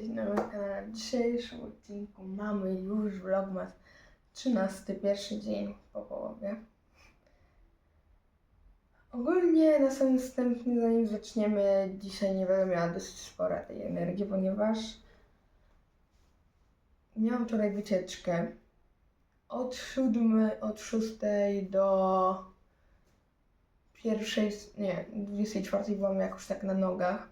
witajcie na moim kanale. W dzisiejszym odcinku mamy już vlogmas 13, pierwszy dzień po połowie. Ogólnie na samym wstępie, zanim zaczniemy, dzisiaj nie będę miała dosyć spora tej energii, ponieważ miałam wczoraj wycieczkę od 7, od 6 do pierwszej, nie, 24 byłam jakoś tak na nogach.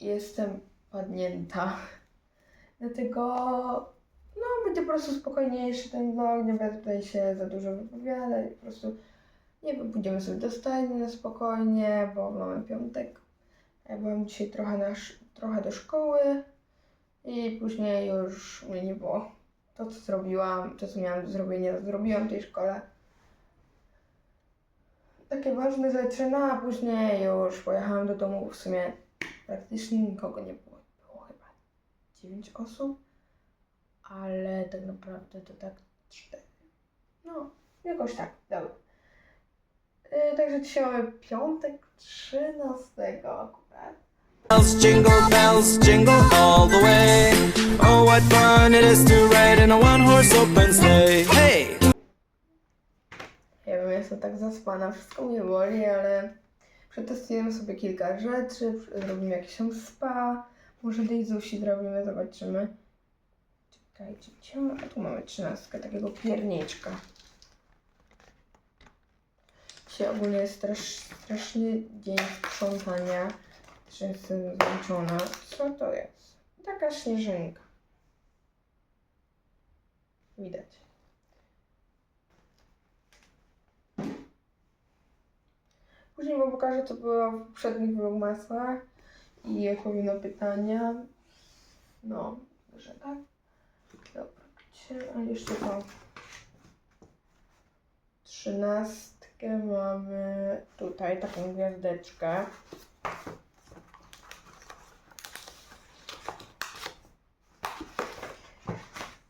Jestem padnięta. Dlatego no, będzie po prostu spokojniejszy ten vlog, nie będę tutaj się za dużo wypowiadać, po prostu nie wiem, pójdziemy sobie do stajni na spokojnie, bo mamy piątek. Ja byłam dzisiaj trochę, na, trochę do szkoły i później już mnie nie było. To, co zrobiłam, to, co miałam do zrobienia, zrobiłam w tej szkole. Takie ważne rzeczy, no a później już pojechałam do domu, w sumie praktycznie nikogo nie było. Było chyba 9 osób, ale tak naprawdę to tak 4. No, jakoś tak, dobra. Yy, także dzisiaj mamy piątek 13 akurat. Bells, jingle bells, jingle all the way. Oh, what fun it is to ride in a one horse open sleigh. Hey! Ja wiem, jestem tak zaspana, wszystko mnie boli, ale przetestujemy sobie kilka rzeczy, zrobimy jakieś tam spa, może tej Zusi zrobimy, zobaczymy. Czekajcie, gdzie? A tu mamy trzynastkę, takiego pierniczka. Dzisiaj ogólnie jest strasz, straszny dzień sprzątania, też jestem zmęczona. Co to jest? Taka śnieżynka. Widać. Później wam pokażę, co było w poprzednich vlogmasach i odpowiem na pytania. No, że tak. Dobra, gdzie, a jeszcze to. Trzynastkę mamy tutaj, taką gwiazdeczkę.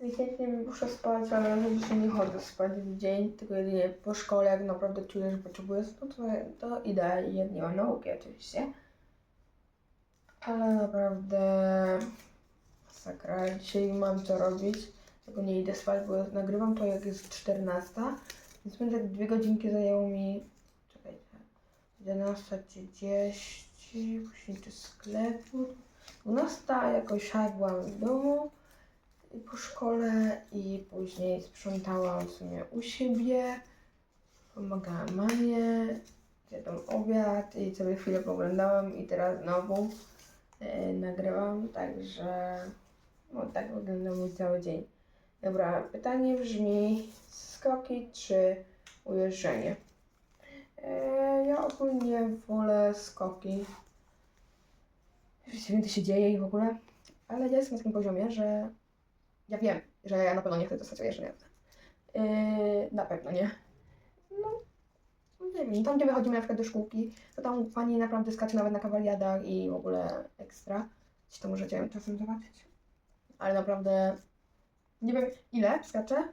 Ewidentnie muszę spać, ale na dzisiaj nie chodzę spać w dzień, tylko jedynie po szkole, jak naprawdę czuję, że potrzebuję snu, to, to idę i nie mam nauki oczywiście. Ale naprawdę sakra, dzisiaj mam co robić, tego nie idę spać, bo nagrywam to jak jest 14, więc będzie dwie godzinki zajęło mi, czekajcie, 11.30, później do sklepu, 12 jakoś byłam w domu, i po szkole i później sprzątałam w sumie u siebie, pomagałam mamie, zjadłam obiad i sobie chwilę poglądałam i teraz znowu nagrywam, także no, tak wygląda mój cały dzień. Dobra, pytanie brzmi skoki czy ujeżdżenie? E, ja ogólnie wolę skoki. Wiecie, to się dzieje i w ogóle, ale ja jestem na takim poziomie, że ja wiem, że ja na pewno nie chcę dostać ujeżdżenia. Yy, na pewno nie. Nie wiem, tam gdzie wychodzimy na przykład do szkółki, to tam pani naprawdę skacze nawet na kawaliadach i w ogóle ekstra. Gdzieś to możecie czasem zobaczyć. Ale naprawdę nie wiem ile skacze,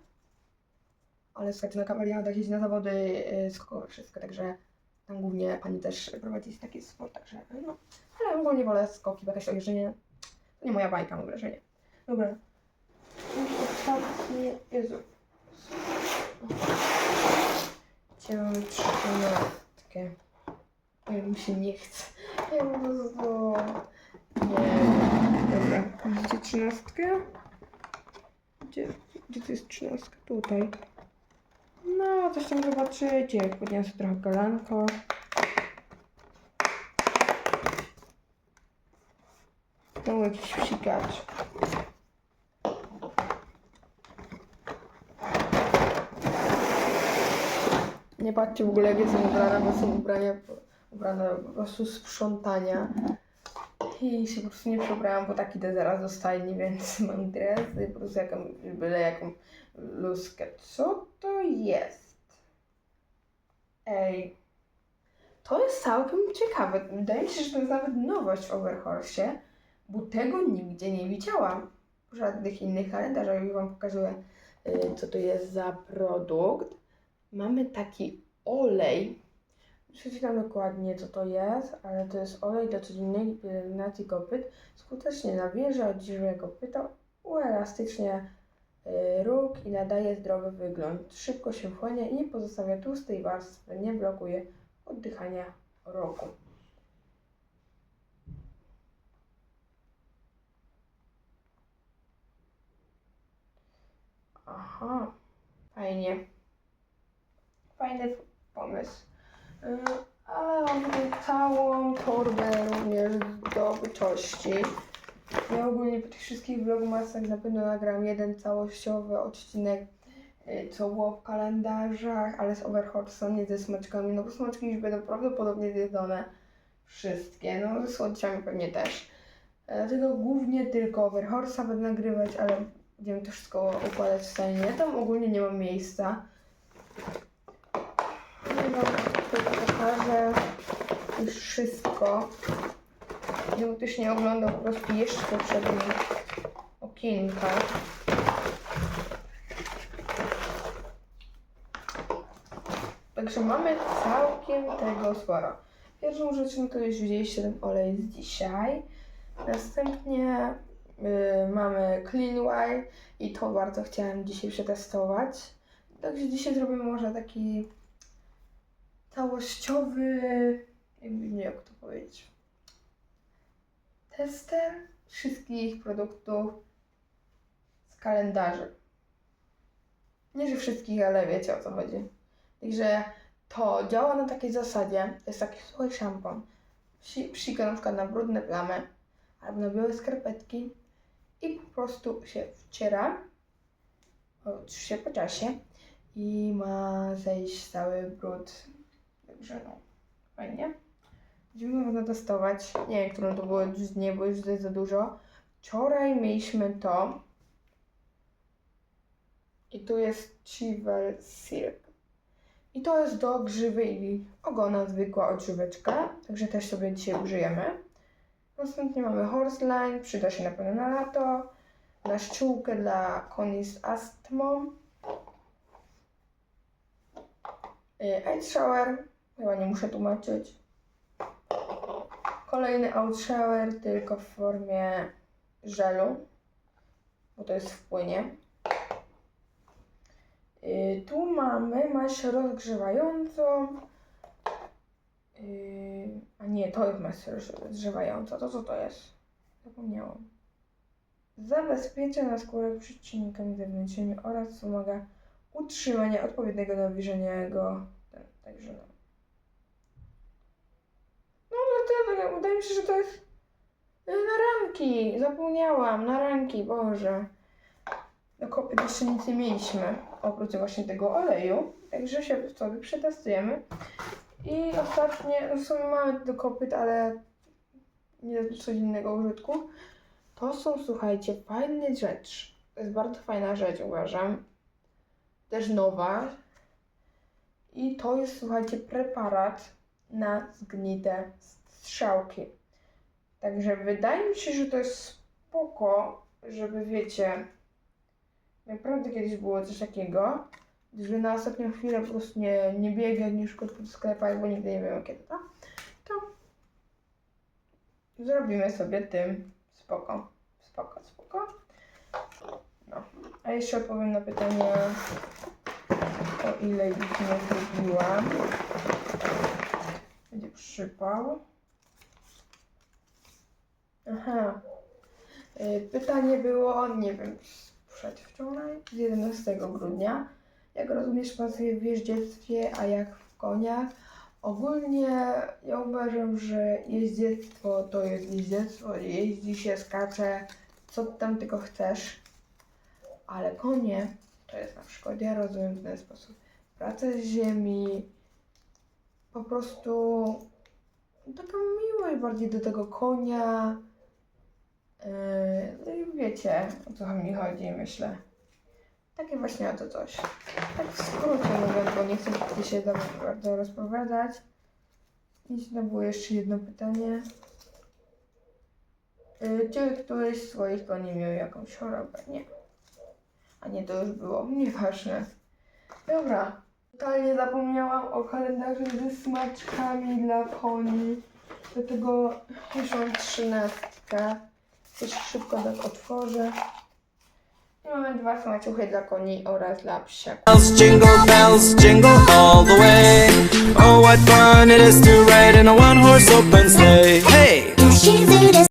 ale skacze na kawaliadach, jeździ na zawody yy, skokowe, wszystko, także tam głównie pani też prowadzi taki sport, także no. Ale ogólnie wolę skoki, bo jakieś to jeżdżenie to nie moja bajka, mam wrażenie. Dobra. Jezu. Chciałam trzynastkę. Ale mi się nie chce. Ja po prostu... Nie. Dobra, widzicie trzynastkę? Gdzie, gdzie to jest trzynastka? Tutaj. No, coś tam zobaczycie. Podniosę trochę kolanko. Znowu jakiś psikacz. Nie patrzcie w ogóle jak jestem ubrana, bo są ubrania, ubrane po prostu sprzątania. I się po prostu nie przebrałam, bo tak idę zaraz do stajni, więc mam dres i po prostu jaką, byle jaką luskę. Co to jest? Ej. To jest całkiem ciekawe. Wydaje mi się, że to jest nawet nowość w Overhorse, bo tego nigdzie nie widziałam. W żadnych innych kalendarzach. Już Wam pokazuję, y, co to jest za produkt mamy taki olej. Przeczytam dokładnie, co to jest, ale to jest olej do codziennej pielęgnacji kopyt. Skutecznie nawilża, oddziwia kopyta, uelastycznia y, róg i nadaje zdrowy wygląd. Szybko się wchłania i nie pozostawia tłustej warstwy, nie blokuje oddychania rogu. Aha, fajnie. Fajny pomysł. Y, Ale mam tutaj całą torbę również zdobyczości. Ja ogólnie po tych wszystkich vlogmasach na pewno nagram jeden całościowy odcinek, y, co było w kalendarzach, ale z Overhorsa, nie ze smaczkami, no bo smaczki już będą prawdopodobnie zjedzone wszystkie, no ze słodziami pewnie też. E, Dlatego głównie tylko Overhorsa będę nagrywać, ale będziemy to wszystko układać w stanie. Ja tam ogólnie nie mam miejsca. Tylko pokażę już wszystko. Gdyby ktoś nie oglądał po prostu jeszcze poprzednich okienka. Także mamy całkiem tego sporo. Pierwszą rzeczą to już widzieliście ten olej z dzisiaj. Następnie y, mamy Clean Wire i to bardzo chciałem dzisiaj przetestować. Także dzisiaj zrobimy może taki całościowy, nie jak to powiedzieć, tester wszystkich produktów z kalendarzy. Nie, że wszystkich, ale wiecie o co chodzi. Także to działa na takiej zasadzie, to jest taki suchy szampon. Psi- Psika na przykład na brudne plamy albo na białe skarpetki i po prostu się wciera, już się po czasie i ma zejść cały brud. No, fajnie. Będziemy można testować. Nie wiem, którą to było już dnie, bo już jest za dużo. Wczoraj mieliśmy to. I tu jest Chivel Silk. I to jest do grzywy i ogona, zwykła odżyweczka. Także też sobie dzisiaj użyjemy. Następnie mamy Horseline, przyda się na pewno na lato. Na ściółkę dla koni z astmą. Y, Ice Shower, chyba nie muszę tłumaczyć. Kolejny out shower, tylko w formie żelu, bo to jest w płynie. Y, tu mamy maść rozgrzewającą. Yy, a nie, to jest maść rozgrzewająca. To co to jest? Zapomniałam. Zabezpiecza na skórę przed czynnikami zewnętrznymi oraz wspomaga utrzymanie odpowiedniego nawilżenia. Ten, także. No dlatego wydaje mi się, że to jest y, na ranki. Zapomniałam, na ranki, Boże. Do kopyt jeszcze nic nie mieliśmy, oprócz właśnie tego oleju. Także się sobie przetestujemy. I ostatnie, no w sumie mamy do kopyt, ale nie do codziennego użytku. To są, słuchajcie, fajne rzecz. To jest bardzo fajna rzecz, uważam. Też nowa. I to jest, słuchajcie, preparat na zgnite strzałki. Także wydaje mi się, że to jest spoko, żeby wiecie, naprawdę kiedyś było coś takiego, że na ostatnią chwilę po prostu nie, nie biegać, nie szukać po sklepach, bo nigdy nie wiemy kiedy to, to zrobimy sobie tym spoko, spoko, spoko. No. A jeszcze odpowiem na pytanie, o ile ich nie zrobiłam. Będzie przypał. Aha. Y, Pytanie było, nie wiem, przedwczoraj, z 11 grudnia. Jak rozumiesz, pracuję w jeździectwie, a jak w koniach? Ogólnie ja uważam, że jeździectwo to jest jeździectwo, jeździ się, skacze, co tam tylko chcesz. Ale konie to jest na przykład, ja rozumiem w ten sposób, praca z ziemi, po prostu taka miłość bardziej do tego konia. Yy, no i wiecie, o co mi chodzi, myślę. Takie właśnie o to coś. Tak w skrócie mówiąc, bo nie chcę tutaj się bardzo rozpowiadać. I to było jeszcze jedno pytanie. Yy, Czy któryś z swoich koni miał jakąś chorobę? Nie. A nie, to już było. Nieważne. Dobra. totalnie zapomniałam o kalendarzu ze smaczkami dla koni. Dlatego już trzynastkę. Coś szybko tak otworzę. I mamy dwa smaciuchy dla koni oraz dla psiaków. Bells, jingle bells, jingle all the way. Oh, what fun it is to ride in a one horse open sleigh. Hey!